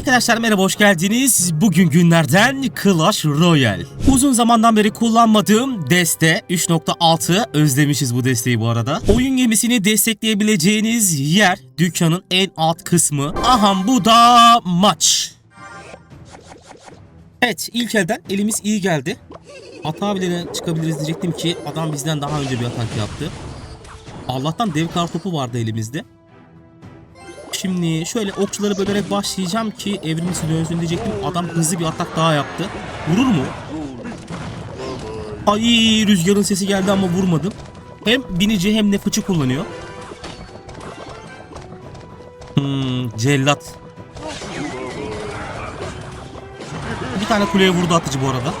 Arkadaşlar merhaba hoş geldiniz. Bugün günlerden Clash Royale. Uzun zamandan beri kullanmadığım deste 3.6 özlemişiz bu desteği bu arada. Oyun gemisini destekleyebileceğiniz yer dükkanın en alt kısmı. Aha bu da maç. Evet ilk elden elimiz iyi geldi. Hata bile çıkabiliriz diyecektim ki adam bizden daha önce bir atak yaptı. Allah'tan dev kartopu vardı elimizde. Şimdi şöyle okçuları bölerek başlayacağım ki evrimisi dönsün diyecektim. Adam hızlı bir atak daha yaptı. Vurur mu? Ay rüzgarın sesi geldi ama vurmadım. Hem binici hem de fıçı kullanıyor. Hmm, cellat. Bir tane kuleye vurdu atıcı bu arada.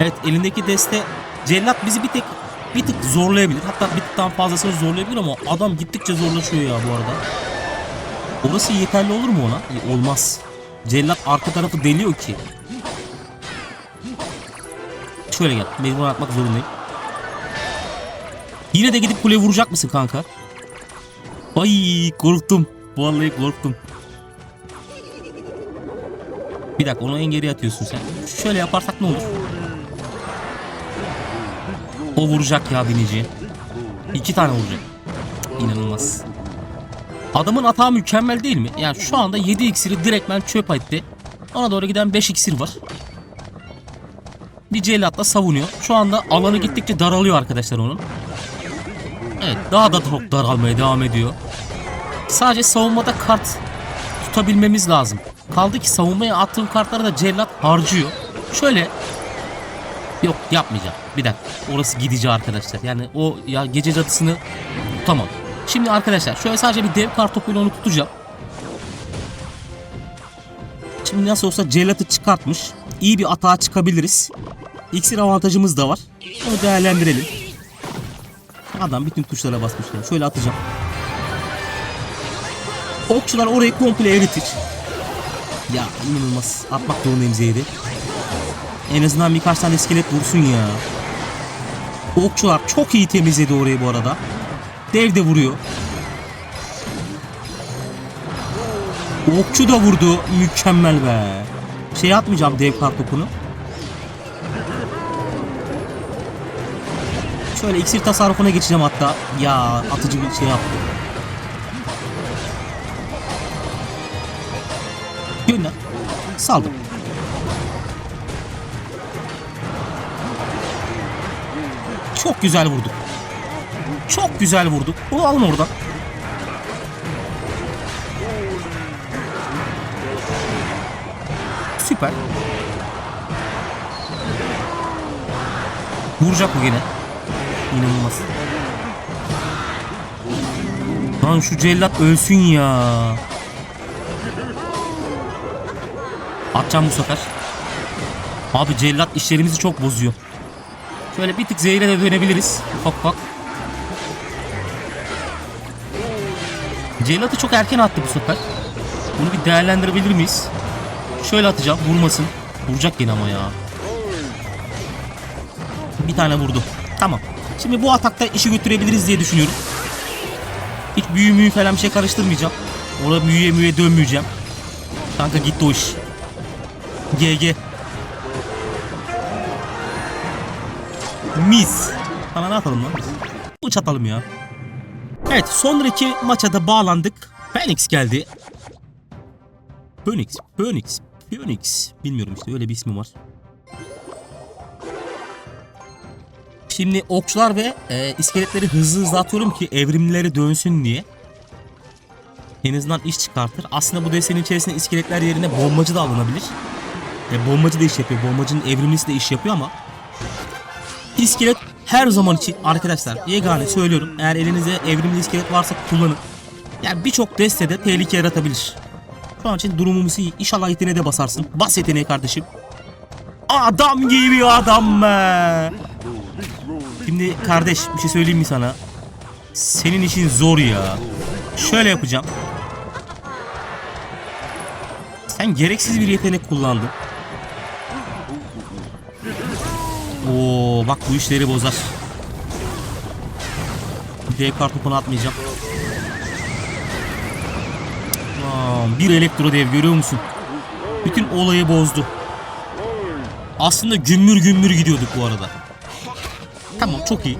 Evet elindeki deste cellat bizi bir tek bir tık zorlayabilir. Hatta bir tıktan fazlasını zorlayabilir ama adam gittikçe zorlaşıyor ya bu arada. Orası yeterli olur mu ona? E, olmaz. Cellat arka tarafı deliyor ki. Şöyle gel. Mecbur atmak zorundayım. Yine de gidip kuleye vuracak mısın kanka? Ay korktum. Vallahi korktum. Bir dakika onu en geriye atıyorsun sen. Şöyle yaparsak ne olur? O vuracak ya binici. İki tane vuracak. İnanılmaz. Adamın atağı mükemmel değil mi? Yani şu anda 7 iksiri direktmen çöp etti. Ona doğru giden 5 iksir var. Bir cellatla savunuyor. Şu anda alanı gittikçe daralıyor arkadaşlar onun. Evet daha da çok daralmaya devam ediyor. Sadece savunmada kart tutabilmemiz lazım. Kaldı ki savunmaya attığım kartları da cellat harcıyor. Şöyle Yok yapmayacağım. Bir dakika. Orası gidici arkadaşlar. Yani o ya gece cadısını tutamam. Şimdi arkadaşlar şöyle sadece bir dev kartopuyla onu tutacağım. Şimdi nasıl olsa celatı çıkartmış. İyi bir atağa çıkabiliriz. İksir avantajımız da var. Onu değerlendirelim. Adam bütün tuşlara basmış. Yani. Şöyle atacağım. Okçular orayı komple eritir. Ya inanılmaz. Atmak zorundayım zehri. En azından birkaç tane iskelet vursun ya. Okçular çok iyi temizledi orayı bu arada. Dev de vuruyor. Okçu da vurdu. Mükemmel be. Şey atmayacağım dev kartopunu. Şöyle iksir tasarrufuna geçeceğim hatta. Ya atıcı bir şey yaptı. Gönder. Saldım. Çok güzel vurduk. Çok güzel vurduk. Onu alın oradan. Süper. Vuracak bu gene. İnanılmaz. Lan şu cellat ölsün ya. Atacağım bu sefer. Abi cellat işlerimizi çok bozuyor. Şöyle bir tık zehire de dönebiliriz. Ufak ufak. Cellat'ı çok erken attı bu sefer. Bunu bir değerlendirebilir miyiz? Şöyle atacağım. Vurmasın. Vuracak yine ama ya. Bir tane vurdu. Tamam. Şimdi bu atakta işi götürebiliriz diye düşünüyorum. Hiç büyü müyü falan bir şey karıştırmayacağım. Orada büyüye müye dönmeyeceğim. Kanka gitti o iş. GG. Mis. Sana ne atalım lan? Bıç atalım ya. Evet sonraki maça da bağlandık. Phoenix geldi. Phoenix, Phoenix, Phoenix. Bilmiyorum işte öyle bir ismi var. Şimdi okçular ve e, iskeletleri hızlı hızlı atıyorum ki evrimlileri dönsün diye. En azından iş çıkartır. Aslında bu destenin içerisinde iskeletler yerine bombacı da alınabilir. E, bombacı da iş yapıyor. Bombacının evrimlisi de iş yapıyor ama İskelet her zaman için arkadaşlar yegane söylüyorum. Eğer elinizde evrimli iskelet varsa kullanın. Yani birçok destede tehlike yaratabilir. Şu an için durumumuz iyi. İnşallah yeteneğe de basarsın. Bas yeteneği kardeşim. Adam gibi adam be. Şimdi kardeş bir şey söyleyeyim mi sana? Senin işin zor ya. Şöyle yapacağım. Sen gereksiz bir yetenek kullandın. Oo bak bu işleri bozar. Dev kartopunu atmayacağım. Tamam. Bir elektro dev görüyor musun? Bütün olayı bozdu. Aslında gümbür gümbür gidiyorduk bu arada. Tamam çok iyi.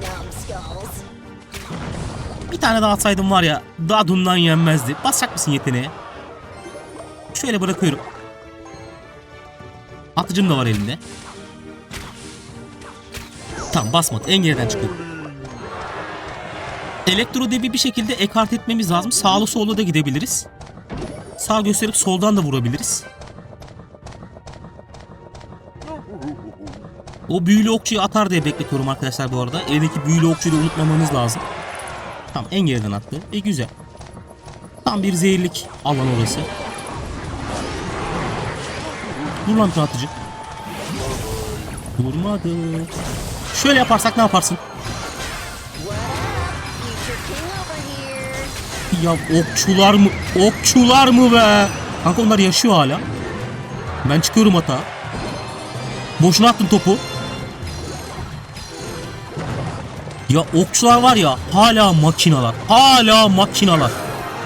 Bir tane daha atsaydım var ya daha dundan yenmezdi. Basacak mısın yeteneğe? Şöyle bırakıyorum. Atıcım da var elimde. Tamam basmadı. En geriden çıkıyor. Elektro debi bir şekilde ekart etmemiz lazım. Sağlı solda da gidebiliriz. Sağ gösterip soldan da vurabiliriz. O büyülü okçuyu atar diye bekletiyorum arkadaşlar bu arada. Eldeki büyülü okçuyu da unutmamanız lazım. Tamam en geriden attı. E güzel. Tam bir zehirlik alan orası. Dur lan atıcı. Vurmadı. Şöyle yaparsak ne yaparsın? Ya okçular mı? Okçular mı be? Kanka onlar yaşıyor hala. Ben çıkıyorum hata. Boşuna attın topu. Ya okçular var ya hala makinalar. Hala makinalar.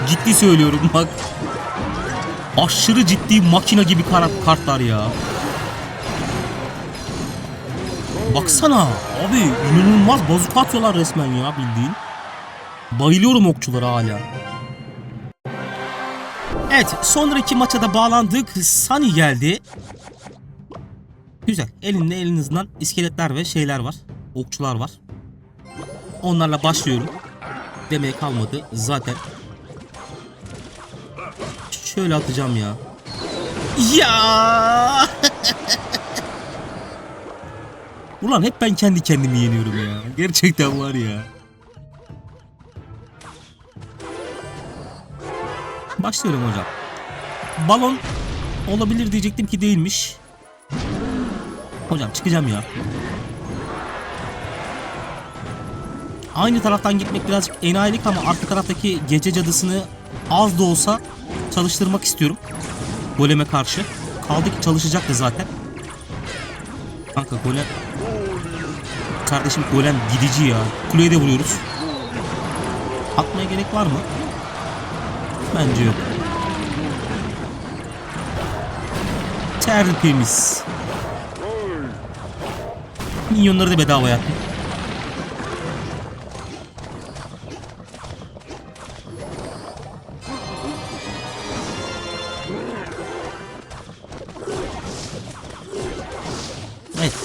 Ciddi söylüyorum bak. Aşırı ciddi makina gibi kart, kartlar ya. Baksana abi inanılmaz bazuka atıyorlar resmen ya bildiğin. Bayılıyorum okçulara hala. Evet sonraki maça da bağlandık. Sunny geldi. Güzel. Elinde elinizden iskeletler ve şeyler var. Okçular var. Onlarla başlıyorum. Demeye kalmadı zaten. Şöyle atacağım ya. Ya! Ulan hep ben kendi kendimi yeniyorum ya. Gerçekten var ya. Başlıyorum hocam. Balon olabilir diyecektim ki değilmiş. Hocam çıkacağım ya. Aynı taraftan gitmek birazcık enayilik ama arka taraftaki gece cadısını az da olsa çalıştırmak istiyorum. Goleme karşı. Kaldı ki çalışacaktı zaten. Kanka golem... Kardeşim golem gidici ya. Kuleye de vuruyoruz. Atmaya gerek var mı? Bence yok. Tertemiz. Minyonları da bedava yaptım.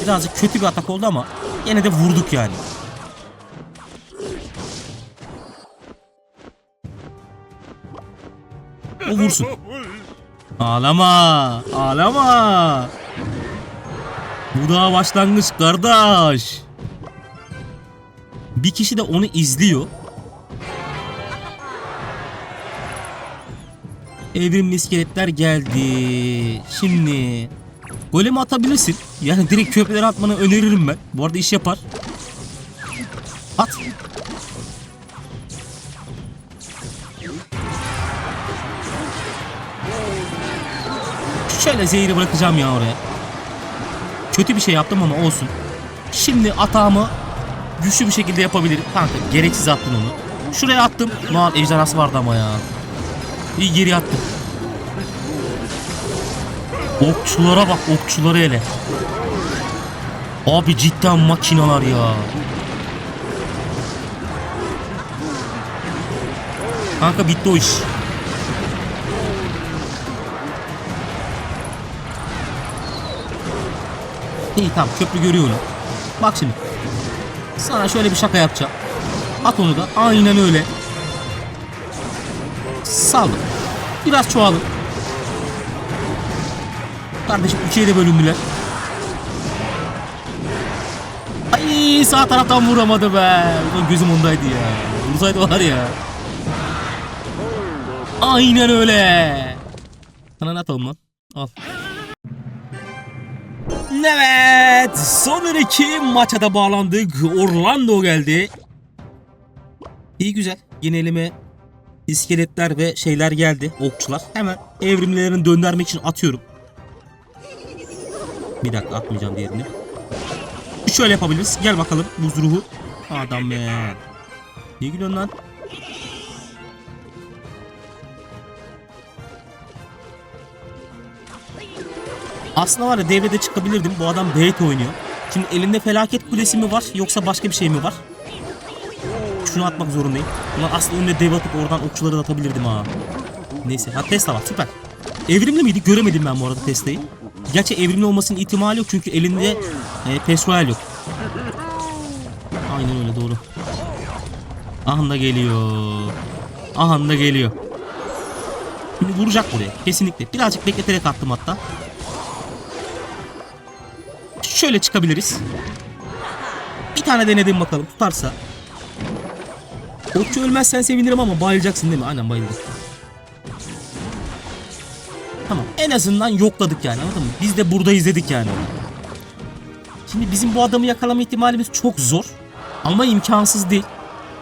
Birazcık kötü bir atak oldu ama yine de vurduk yani. O vursun. Ağlama. Ağlama. Bu daha başlangıç kardeş. Bir kişi de onu izliyor. Evrimli iskeletler geldi. Şimdi golemi atabilirsin. Yani direkt köprüleri atmanı öneririm ben. Bu arada iş yapar. At. Şöyle zehri bırakacağım ya oraya. Kötü bir şey yaptım ama olsun. Şimdi atağımı güçlü bir şekilde yapabilirim. Kanka gereksiz attın onu. Şuraya attım. Noel ejderhası vardı ama ya. İyi geri attım. Okçulara bak okçulara hele. Abi cidden makinalar ya. Kanka bitti o iş. İyi tamam köprü görüyorum. Bak şimdi. Sana şöyle bir şaka yapacağım. At onu da. Aynen öyle. Saldım. Biraz çoğalın. Kardeşim ikiye de bölündüler. Ay sağ taraftan vuramadı be. Gözüm ondaydı ya. Vursaydı var ya. Aynen öyle. Sana ne atalım lan? Al. Evet. Son iki maça da bağlandık. Orlando geldi. İyi güzel. Yine elime iskeletler ve şeyler geldi. Okçular. Hemen evrimlerini döndürmek için atıyorum. Bir dakika atmayacağım diğerini. Şöyle yapabiliriz. Gel bakalım buz ruhu. Adam be. Ne gülüyorsun lan? Aslında var ya devrede çıkabilirdim. Bu adam bait oynuyor. Şimdi elinde felaket kulesi mi var yoksa başka bir şey mi var? Şunu atmak zorundayım. Ulan aslında önüne dev atıp oradan okçuları da atabilirdim ha. Neyse ha Tesla var süper. Evrimli miydi? Göremedim ben bu arada Tesla'yı. Gerçi evrimli olmasının ihtimali yok çünkü elinde e, Pesroel yok. Aynen öyle doğru. Ahanda geliyor. Ahanda geliyor. Şimdi vuracak buraya kesinlikle. Birazcık bekleterek attım hatta. Şöyle çıkabiliriz. Bir tane denedim bakalım tutarsa. Okçu ölmezsen sevinirim ama bayılacaksın değil mi? Aynen bayıldım. Tamam en azından yokladık yani anladın mı? Biz de burada izledik yani. Şimdi bizim bu adamı yakalama ihtimalimiz çok zor. Ama imkansız değil.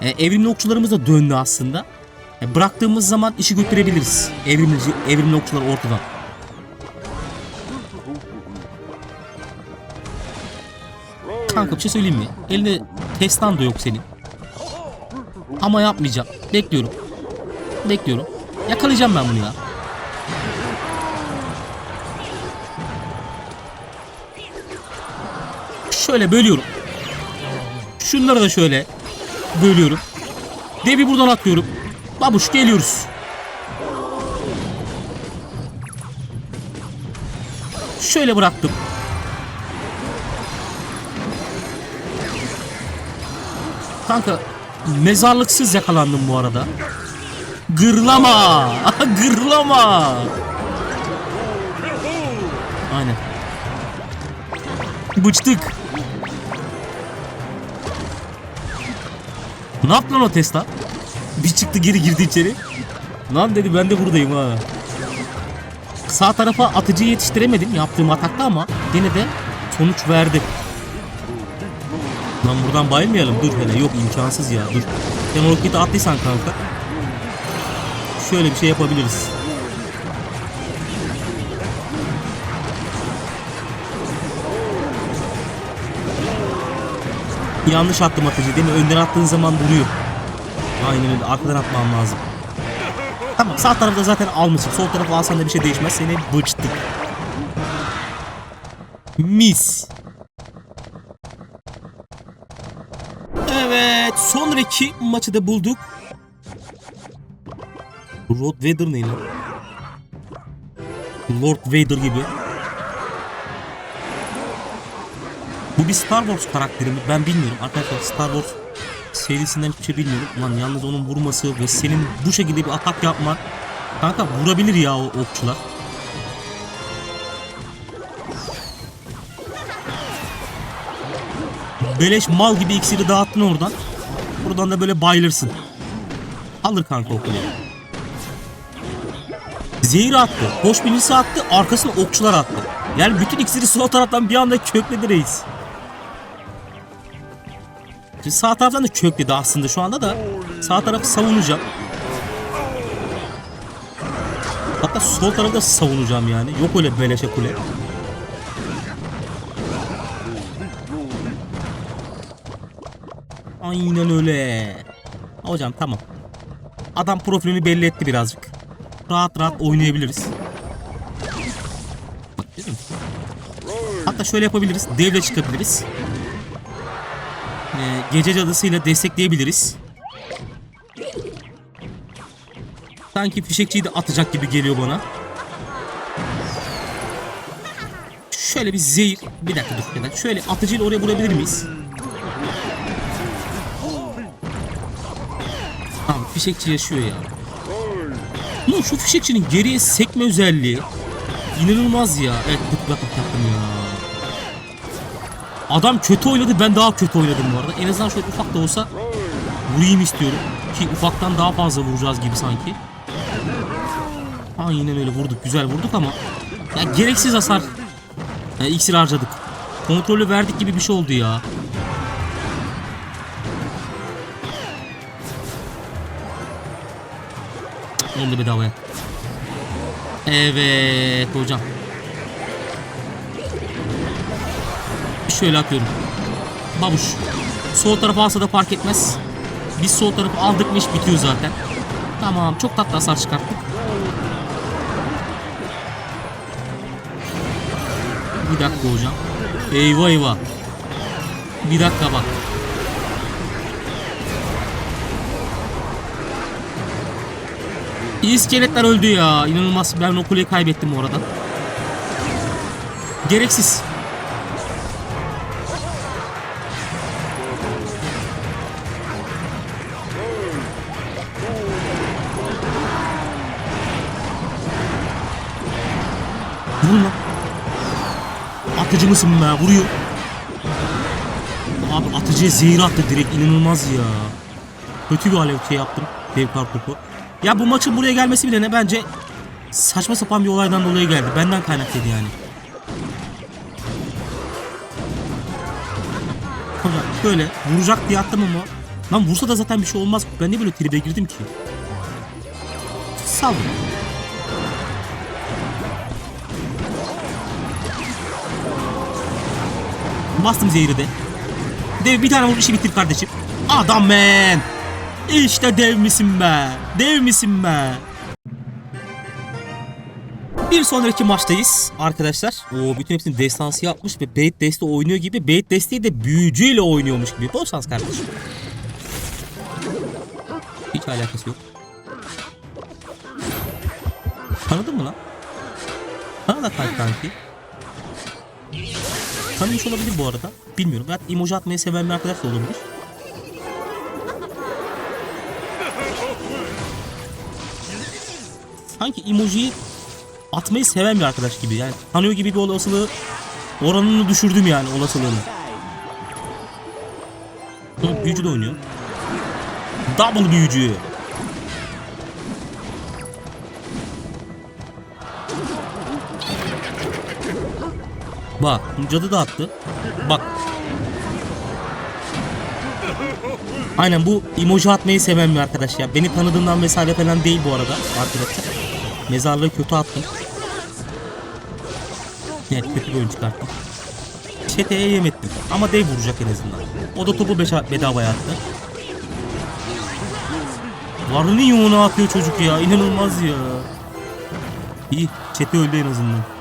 E, evrimli okçularımız da döndü aslında. E, bıraktığımız zaman işi götürebiliriz. Evrimli, evrimli okçular ortadan. Kanka bir şey söyleyeyim mi? Elinde testan da yok senin. Ama yapmayacağım. Bekliyorum. Bekliyorum. Yakalayacağım ben bunu ya. Şöyle bölüyorum. Şunları da şöyle bölüyorum. Devi buradan atlıyorum. Babuş geliyoruz. Şöyle bıraktım. Kanka mezarlıksız yakalandım bu arada. Gırlama! Gırlama! Aynen. Bıçtık. Ne yaptı lan o Tesla? Bir çıktı geri girdi içeri. Lan dedi ben de buradayım ha. Sağ tarafa atıcıyı yetiştiremedim yaptığım atakta ama gene de sonuç verdi. Lan buradan bayılmayalım dur hele yok imkansız ya dur. Sen o roketi attıysan kanka. Şöyle bir şey yapabiliriz. Yanlış attım atıcı değil mi? Önden attığın zaman vuruyor. Aynen öyle. Arkadan atmam lazım. Tamam sağ tarafta zaten almışım. Sol tarafı alsan da bir şey değişmez. Seni bıçtık. Mis. Evet. Sonraki maçı da bulduk. Lord Vader ne lan? Lord Vader gibi. Bu bir Star Wars karakteri mi? Ben bilmiyorum arkadaşlar. Star Wars serisinden hiçbir şey bilmiyorum. Ulan yalnız onun vurması ve senin bu şekilde bir atak yapman. Kanka vurabilir ya o okçular. Beleş mal gibi iksiri dağıttın oradan. Buradan da böyle bayılırsın. Alır kanka okulu. Zehir attı. Hoş bilgisi attı. Arkasına okçular attı. Yani bütün iksiri sol taraftan bir anda kökledi reis. Şimdi sağ taraftan da kökledi aslında şu anda da. Sağ tarafı savunacağım. Hatta sol tarafı da savunacağım yani. Yok öyle beleşe kule. Aynen öyle. Hocam tamam. Adam profilini belli etti birazcık. Rahat rahat oynayabiliriz. Hatta şöyle yapabiliriz. Devle çıkabiliriz. Ee, gece cadısıyla destekleyebiliriz. Sanki fişekçiyi de atacak gibi geliyor bana. Şöyle bir zehir. Bir dakika dur. Bir. Şöyle atıcıyla oraya vurabilir miyiz? Tamam fişekçi yaşıyor ya. Ulan şu fişekçinin geriye sekme özelliği inanılmaz ya. Evet tıklak yaptım ya. Adam kötü oynadı ben daha kötü oynadım bu arada. En azından şöyle ufak da olsa vurayım istiyorum. Ki ufaktan daha fazla vuracağız gibi sanki. Aynen öyle vurduk güzel vurduk ama ya gereksiz hasar ya, iksir harcadık. Kontrolü verdik gibi bir şey oldu ya. Oldu bedavaya. Evet hocam. Şöyle atıyorum. Babuş. Sol tarafı alsa da fark etmez. Biz sol tarafı aldık mı iş bitiyor zaten. Tamam çok tatlı hasar çıkarttık. Bir dakika hocam. Eyvah eyvah. Bir dakika bak. İskeletler öldü ya. İnanılmaz. Ben o kuleyi kaybettim bu. Gereksiz. Vurun lan. Atıcı mısın be? Vuruyor. Abi atıcıya zehir attı direkt inanılmaz ya. Kötü bir alev şey yaptım. Dev kar topu. Ya bu maçın buraya gelmesi bile ne bence saçma sapan bir olaydan dolayı geldi. Benden kaynaklıydı yani. Hocam şöyle vuracak diye attım ama lan vursa da zaten bir şey olmaz. Ben niye böyle tribe girdim ki? Saldım. Bastım zehri de. Dev bir tane vur işi bitir kardeşim. Adam man. İşte dev misin be? Dev misin be? Bir sonraki maçtayız arkadaşlar. O bütün hepsini destansı yapmış ve Bait Deste oynuyor gibi. Bait Deste'yi de büyücüyle oynuyormuş gibi. Bol şans kardeşim. Hiç alakası yok. Tanıdın mı lan? Bana da kanki. Tanımış olabilir bu arada. Bilmiyorum. Ben emoji atmayı seven bir arkadaş da olabilir. Sanki emojiyi atmayı seven bir arkadaş gibi. Yani tanıyor gibi bir olasılığı oranını düşürdüm yani olasılığını. Büyücü de oynuyor. Double büyücü. Bak cadı da attı. Bak. Aynen bu emoji atmayı seven bir arkadaş ya. Beni tanıdığından vesaire falan değil bu arada arkadaşlar. Mezarlığı kötü attım. Evet kötü bir oyun çıkarttım. Çeteye yem ettim. Ama dev vuracak en azından. O da topu bedavaya attı. Varını yoğuna atıyor çocuk ya. İnanılmaz ya. İyi. Çete öldü en azından.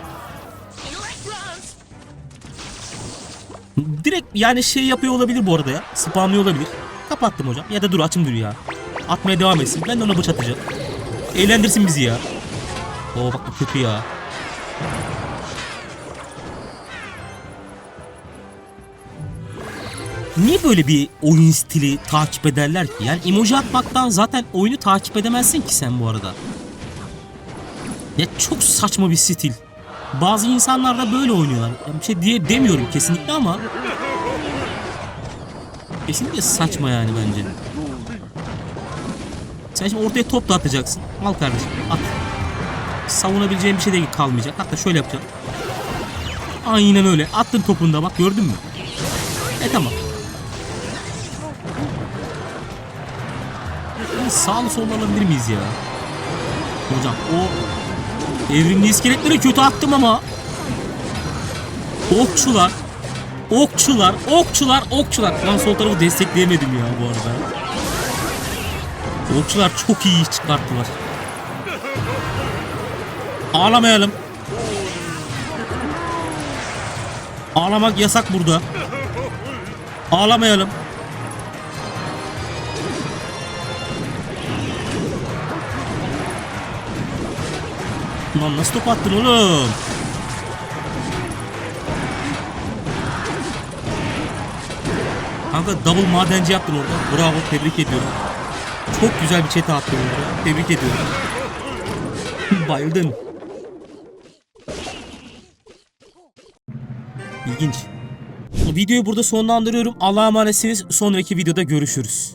Direkt yani şey yapıyor olabilir bu arada ya. Spamlıyor olabilir. Kapattım hocam. Ya da dur açım duruyor ya. Atmaya devam etsin. Ben de ona bıç atacağım. Eğlendirsin bizi ya. Oo bak bu kötü ya. Niye böyle bir oyun stili takip ederler ki? Yani emoji atmaktan zaten oyunu takip edemezsin ki sen bu arada. Ya çok saçma bir stil. Bazı insanlar da böyle oynuyorlar. Yani bir şey diye demiyorum kesinlikle ama kesinlikle saçma yani bence. Sen şimdi ortaya top da atacaksın. Al kardeşim at. Savunabileceğin bir şey de kalmayacak. Hatta şöyle yapacağım. Aynen öyle. Attın topunu da bak gördün mü? E tamam. Yani sağlı sollu alabilir miyiz ya? Hocam o evrimli iskeletleri kötü attım ama okçular okçular okçular okçular lan sol tarafı destekleyemedim ya bu arada. Okçular çok iyi çıkarttılar. Ağlamayalım. Ağlamak yasak burada. Ağlamayalım. Lan nasıl top attın oğlum? Kanka double madenci yaptın orada. Bravo tebrik ediyorum. Çok güzel bir çete attın orada. Tebrik ediyorum. Bayıldım. İlginç. Videoyu burada sonlandırıyorum. Allah'a emanetsiniz. Sonraki videoda görüşürüz.